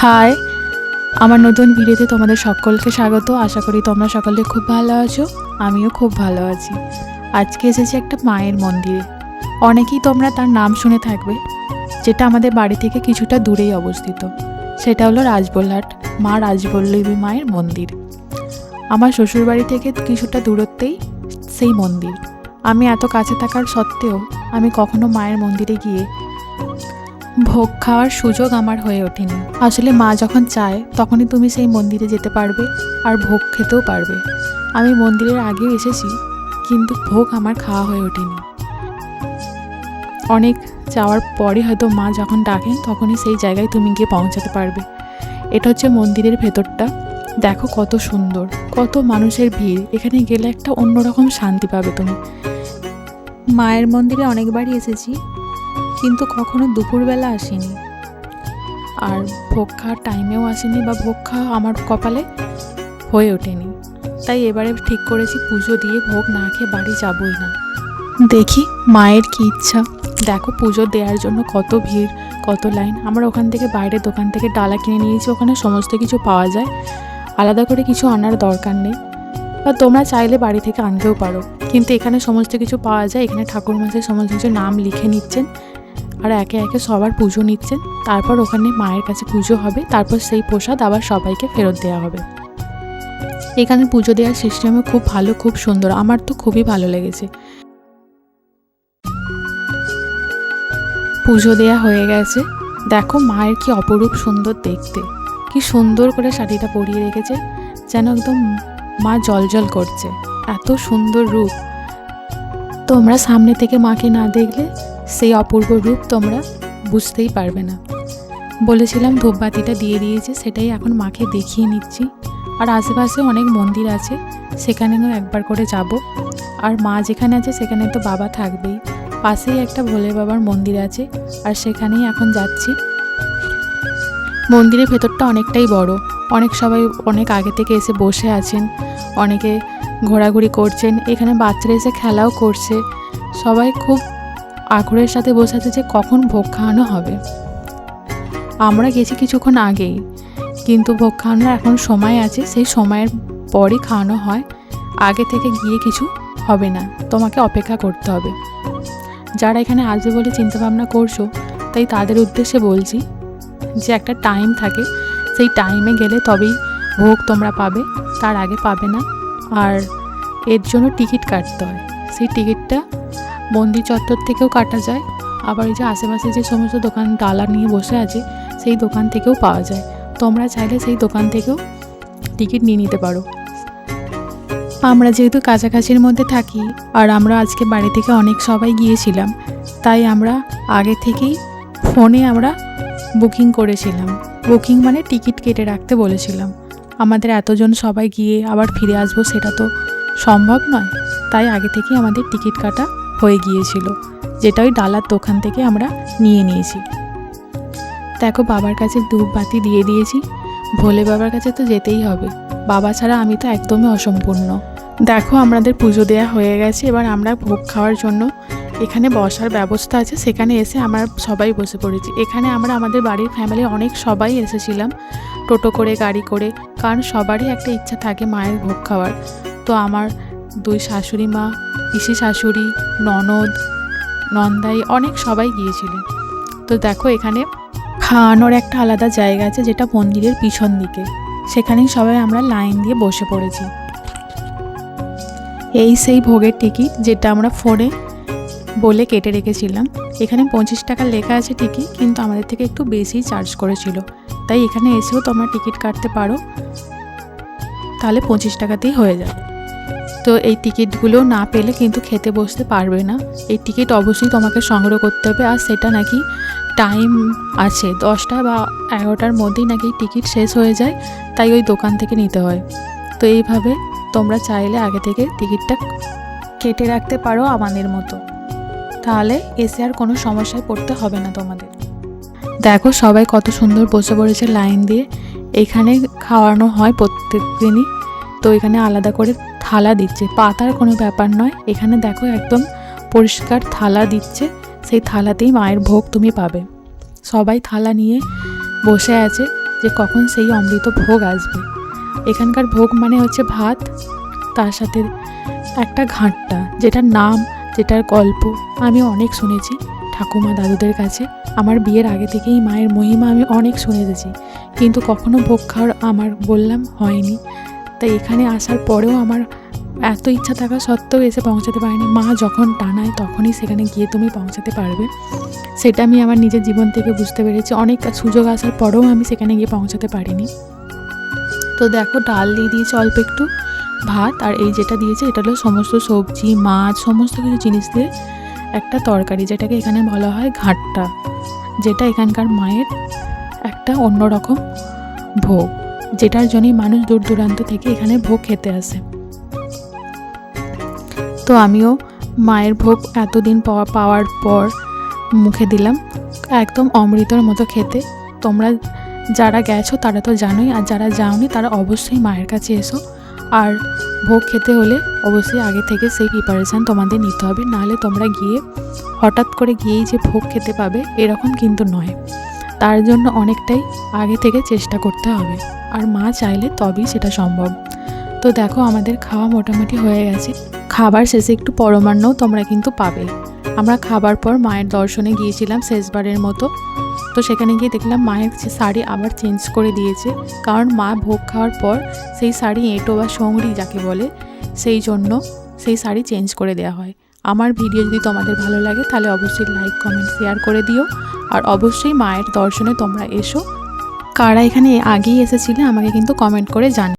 High, আমার নতুন ভিডিওতে তোমাদের সকলকে স্বাগত। আশা করি তোমরা সকলে খুব ভালো আছো, আমিও খুব ভালো আছি। আজকে এসেছি একটা মায়ের মন্দিরে। অনেকেই তোমরা তার নাম শুনে থাকবে, যেটা আমাদের বাড়ি থেকে কিছুটা দূরেই অবস্থিত। সেটা হলো রাজবল্লাট, মা রাজবল্লভী মায়ের মন্দির। আমার শ্বশুরবাড়ি থেকে কিছুটা দূরত্বেই সেই মন্দির। আমি এত কাছে থাকার সত্ত্বেও আমি কখনো মায়ের মন্দিরে গিয়ে ভোগ খাওয়ার সুযোগ আমার হয়ে ওঠেনি। আসলে মা যখন চায়, তখনই তুমি সেই মন্দিরে যেতে পারবে আর ভোগ খেতেও পারবে। আমি মন্দিরের আগেও এসেছি, কিন্তু ভোগ আমার খাওয়া হয়ে ওঠেনি। অনেক যাওয়ার পরে হয়তো মা যখন ডাকেন, তখনই সেই জায়গায় তুমি গিয়ে পৌঁছাতে পারবে। এটা হচ্ছে মন্দিরের ভেতরটা। দেখো কত সুন্দর, কত মানুষের ভিড়। এখানে গেলে একটা অন্যরকম শান্তি পাবে তুমি। মায়ের মন্দিরে অনেকবারই এসেছি। কিন্তু কখনো দুপুরবেলা আসিনি। আর ভোগ খাওয়ার টাইমেও আসেনি বা ভোগ খাওয়া আমার কপালে হয়ে ওঠেনি। তাই এবারে ঠিক করেছি পুজো দিয়ে ভোগ না খেয়ে বাড়ি যাবই না। দেখি মায়ের কি ইচ্ছা। দেখো পুজো দেওয়ার জন্য কত ভিড়, কত লাইন। আমরা ওখান থেকে বাইরের দোকান থেকে ডালা কিনে নিয়েছি, ওখানে সমস্ত কিছু পাওয়া যায়। আলাদা করে কিছু আনার দরকার নেই। বা তোমরা চাইলে বাড়ি থেকে আনতেও পারো। কিন্তু এখানে সমস্ত কিছু পাওয়া যায়, এখানে ঠাকুর মাসের সমস্ত কিছু নাম লিখে নিচ্ছেন। আর একে একে সবার পুজো নিচ্ছেন। তারপর ওখানে মায়ের কাছে পুজো হবে। তারপর সেই প্রসাদ আবার সবাইকে ফেরত দেওয়া হবে। এখানে পুজো দেওয়ার সিস্টেমও খুব ভালো, খুব সুন্দর। আমার তো খুবই ভালো লেগেছে। পুজো দেয়া হয়ে গেছে। দেখো মায়ের কি অপরূপ সুন্দর দেখতে। কি সুন্দর করে শাড়িটা পরিয়ে রেখেছে। যেন একদম মা জলজল করছে। এত সুন্দর রূপ। তোমরা সামনে থেকে মাকে না দেখলে সেই অপূর্ব রূপ তোমরা বুঝতেই পারবে না। বলেছিলাম ধূপবাতিটা দিয়ে দিয়েছে, সেটাই এখন মাকে দেখিয়ে নিচ্ছি। আর আশেপাশে অনেক মন্দির আছে সেখানেও একবার করে যাব। আর মা যেখানে আছে, সেখানে তো বাবা থাকবেই। পাশেই একটা ভোলে বাবার মন্দির আছে, আর সেখানেই এখন যাচ্ছি। মন্দিরের ভেতরটা অনেকটাই বড়। অনেক সবাই অনেক আগে থেকে এসে বসে আছেন। অনেকে ঘোরাঘুরি করছেন, এখানে বাচ্চারা এসে খেলাও করছে। সবাই খুব আগ্রহের সাথে বসে আছে যে কখন ভোগ খাওয়ানো হবে। আমরা গেছি কিছুক্ষণ আগেই, কিন্তু ভোগ খাওয়ানোর এখন সময় আছে, সেই সময়ের পরই খাওয়ানো হয়। আগে থেকে গিয়ে কিছু হবে না, তোমাকে অপেক্ষা করতে হবে। যারা এখানে আসবে বলে চিন্তাভাবনা করছ, তাই তাদের উদ্দেশ্যে বলছি যে একটা টাইম থাকে, সেই টাইমে গেলে তবেই ভোগ তোমরা পাবে, তার আগে পাবে না। আর এর জন্য টিকিট কাটতে হয়। সেই টিকিটটা মন্দির চত্বর থেকেও কাটা যায়। আবার এই যে আশেপাশে যে সমস্ত দোকান ডালা নিয়ে বসে আছে, সেই দোকান থেকেও পাওয়া যায়। তোমরা চাইলে সেই দোকান থেকেও টিকিট নিয়ে নিতে পারো। আমরা যেহেতু কাছাকাছির মধ্যে থাকি, আর আমরা আজকে বাড়ি থেকে অনেক সবাই গিয়েছিলাম, তাই আমরা আগে থেকেই ফোনে আমরা বুকিং করেছিলাম। বুকিং মানে টিকিট কেটে রাখতে বলেছিলাম। আমাদের এতজন সবাই গিয়ে আবার ফিরে আসব সেটা তো সম্ভব নয়। তাই আগে থেকেই আমাদের টিকিট কাটা হয়ে গিয়েছিল, যেটা ওই ডালার দোকান থেকে আমরা নিয়ে নিয়েছি। দেখো বাবার কাছে ধূপ বাতি দিয়ে দিয়েছি, ভোলে বাবার কাছে তো যেতেই হবে। বাবা ছাড়া আমি তো একদমই অসম্পূর্ণ। দেখো আমাদের পুজো দেওয়া হয়ে গেছে, এবার আমরা ভোগ খাওয়ার জন্য এখানে বসার ব্যবস্থা আছে, সেখানে এসে আমরা সবাই বসে পড়েছি। এখানে আমরা আমাদের বাড়ির ফ্যামিলি অনেক সবাই এসেছিলাম, টোটো করে, গাড়ি করে, কারণ সবারই একটা ইচ্ছা থাকে মায়ের ভোগ খাওয়ার। তো আমার দুই শাশুড়ি মা, পিসি শাশুড়ি, ননদ, নন্দাই, অনেক সবাই গিয়েছিলেন। তো দেখো এখানে খাওয়ানোর একটা আলাদা জায়গা আছে, যেটা মন্দিরের পিছন দিকে। সেখানেই সবাই আমরা লাইন দিয়ে বসে পড়েছি। এই সেই ভোগের টিকিট, যেটা আমরা ফোনে বলে কেটে রেখেছিলাম। এখানে পঁচিশ টাকা লেখা আছে ঠিকই, কিন্তু আমাদের থেকে একটু বেশি চার্জ করেছিল। তাই এখানে এসেও তোমরা টিকিট কাটতে পারো। তাহলে পঁচিশ টাকাতেই হয়ে যাবে। তো এই টিকিটগুলো না পেলে কিন্তু খেতে বসতে পারবে না। এই টিকিট অবশ্যই তোমাকে সংগ্রহ করতে হবে। আর সেটা নাকি টাইম আছে, দশটা বা এগারোটার মধ্যেই নাকি টিকিট শেষ হয়ে যায়। তাই ওই দোকান থেকে নিতে হয়। তো এইভাবে তোমরা চাইলে আগে থেকে টিকিটটা কেটে রাখতে পারো আমাদের মতো। তাহলে এসে আর কোনো সমস্যায় পড়তে হবে না তোমাদের। দেখো সবাই কত সুন্দর বসে পড়েছে লাইন দিয়ে। এখানে খাওয়ানো হয় প্রত্যেক দিনই তো এখানে আলাদা করে থালা দিচ্ছে। পাতার কোনো ব্যাপার নয়। এখানে দেখো একদম পরিষ্কার থালা দিচ্ছে। সেই থালাতেই মায়ের ভোগ তুমি পাবে। সবাই থালা নিয়ে বসে আছে যে কখন সেই অমৃত ভোগ আসবে। এখানকার ভোগ মানে হচ্ছে ভাত, তার সাথে একটা ঘাঁটটা, যেটার নাম যেটার গল্প আমি অনেক শুনেছি ঠাকুমা দাদুদের কাছে। আমার বিয়ের আগে থেকেই মায়ের মহিমা আমি অনেক শুনে এসেছি কিন্তু কখনো ভোগ খাওয়ার আমার বললাম হয়নি। তাই এখানে আসার পরেও আমার এত ইচ্ছা থাকা সত্ত্বেও এসে পৌঁছাতে পারিনি। মা যখন টানায় তখনই সেখানে গিয়ে তুমি পৌঁছাতে পারবে। সেটা আমি আমার নিজের জীবন থেকে বুঝতে পেরেছি। অনেক সুযোগ আসার পরেও আমি সেখানে গিয়ে পৌঁছাতে পারিনি। তো দেখো ডাল দিয়ে দিয়েছে অল্প একটু। ভাত আর এই যেটা দিয়েছে এটা হলো সমস্ত সবজি, মাছ, সমস্ত কিছু জিনিস দিয়ে একটা তরকারি, যেটাকে এখানে বলা হয় ঘাটটা, যেটা এখানকার মায়ের একটা অন্যরকম ভোগ, যেটার জন্যই মানুষ দূর দূরান্ত থেকে এখানে ভোগ খেতে আসে। তো আমিও মায়ের ভোগ এতদিন পাওয়া পাওয়ার পর মুখে দিলাম, একদম অমৃতর মতো খেতে। তোমরা যারা গেছো তারা তো জানোই, আর যারা যাওনি তারা অবশ্যই মায়ের কাছে এসো। আর ভোগ খেতে হলে অবশ্যই আগে থেকে সেই প্রিপারেশান তোমাদের নিতে হবে। নাহলে তোমরা গিয়ে হঠাৎ করে গিয়েই যে ভোগ খেতে পাবে, এরকম কিন্তু নয়। তার জন্য অনেকটাই আগে থেকে চেষ্টা করতে হবে। আর মা চাইলে তবেই সেটা সম্ভব। তো দেখো, আমাদের খাওয়া মোটামুটি হয়ে গেছে। খাবার শেষে একটু পরমান্নও তোমরা কিন্তু পাবে। আমরা খাবার পর মায়ের দর্শনে গিয়েছিলাম শেষবারের মতো। তো সেখানে গিয়ে দেখলাম মায়ের শাড়ি আবার চেঞ্জ করে দিয়েছে। কারণ মা ভোগ খাওয়ার পর সেই শাড়ি এঁটো বা সঙ্গড়ি যাকে বলে, সেই জন্য সেই শাড়ি চেঞ্জ করে দেওয়া হয়। আমার ভিডিও যদি তোমাদের ভালো লাগে তাহলে অবশ্যই লাইক কমেন্ট শেয়ার করে দিও। আর অবশ্যই মায়ের দর্শনে তোমরা এসো। কারা এখানে আগেই এসেছিলে আমাকে কিন্তু কমেন্ট করে জান